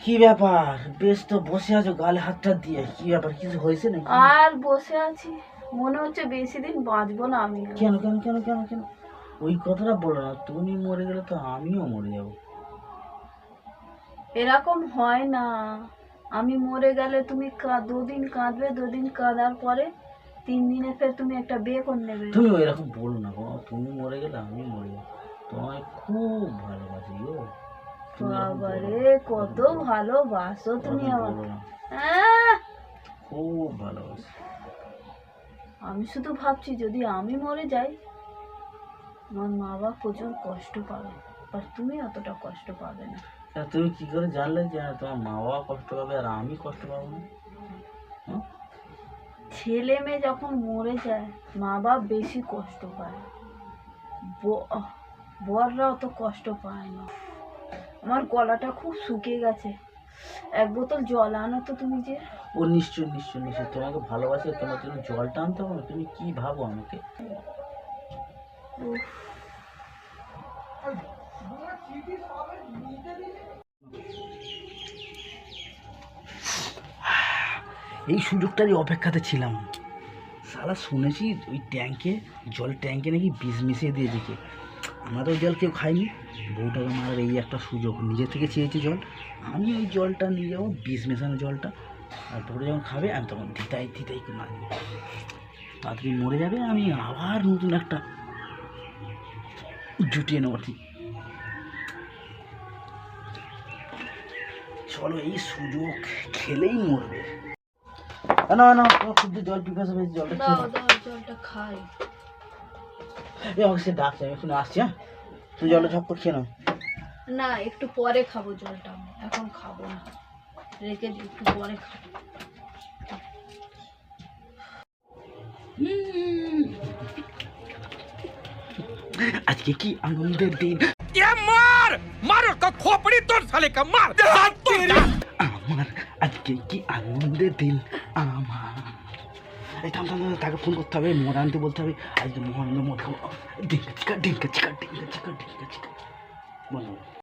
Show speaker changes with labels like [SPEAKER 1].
[SPEAKER 1] কি ব্যাপার? বেশ তো বসে আছো গালে হাতটা দিয়ে। কি ব্যাপার কিছু হয়েছে নাকি?
[SPEAKER 2] আর বসে আছি। মনে হচ্ছে বেশি দিন বাঁচবো না আমি
[SPEAKER 1] কেন কেন কেন কেন কেন? ওই কথাটা বলো না তুমি মরে গেলে তো আমিও মরে যাব।
[SPEAKER 2] এরকম হয় না। আমি মরে গেলে তুমি দুদিন কাঁদবে দুদিন কাঁদার পরে তিন দিনে ফের তুমি একটা বিয়ে করে নেবে।
[SPEAKER 1] তুমি এরকম বলো না গো তুমি মরে গেলে আমি মরে যাব। তোমায় খুব ভালোবাসি বলো
[SPEAKER 2] বাবারে কত ভালোবাসো তুমি। আহ!
[SPEAKER 1] খুব ভালোবাসি
[SPEAKER 2] আমি শুধু ভাবছি যদি আমি মরে যাই আমার মা বাবা প্রচুর কষ্ট পাবে আর তুমি অতটা কষ্ট পাবে না
[SPEAKER 1] তুমি কি করে জানলে যে হ্যাঁ, তোমার মা বাবা কষ্ট পাবে আর আমি কষ্ট পাবো না হ্যাঁ?
[SPEAKER 2] ছেলে মেয়ে যখন মরে যায় মা বাপ বেশি কষ্ট পায় ব- বররা অত কষ্ট পায় না আমার গলাটা খুব শুকিয়ে গেছে। এক বোতল জল আনো তো তুমি যে।
[SPEAKER 1] ও নিশ্চয় নিশ্চয় নিশ্চয় তোমাকে ভালোবাসে তোমার জন্য জলটা আনতে হবে? না তুমি কি ভাবো আমাকে? এই সুযোগটারই অপেক্ষাতে ছিলাম। সারা শুনেছি ওই ট্যাঙ্কে জল ট্যাঙ্কে নাকি বিষ মিশিয়ে দিয়েছে কে আমরা তো ওই জল কেউ খায়নি। বউটাকে মারার এই একটা সুযোগ, নিজে থেকে চেয়েছে জল। আমি ওই জলটা নিয়ে যাব, বিষ মেশানো জলটা। আর পরে যখন খাবে, আমি তখন দিতাই করে মারবো। তাড়াতাড়ি মরে যাবে, আমি আবার নতুন একটা জুটিয়ে নেব ঠিক। চলো, এই সুযোগ খেলেই মরবে। না না তোমার যে জল পিপাসা পেয়েছে, জলটা
[SPEAKER 2] জলটা খাই।
[SPEAKER 1] এই আমাকে সে ডাকছে আমি এখন আসছি হ্যাঁ? তুই জলটা ঝপ্পর খেয়ে নাও।
[SPEAKER 2] না একটু পরে খাব জলটা এখন খাব না। রেখে দিই একটু পরে খাব।
[SPEAKER 1] আজকে কি আনন্দের দিন? আমার আজকে কি আনন্দের দিন? আমার। এই থাম থাম তাকে ফোন করতে হবে মোড় আনতে বলতে হবে, আজকে মোহন মোড় খাব ডিঙ্কা চিকা ডিঙ্কা চিকা ডিঙ্কা চিকা ডিঙ্কা চিকা। বলো।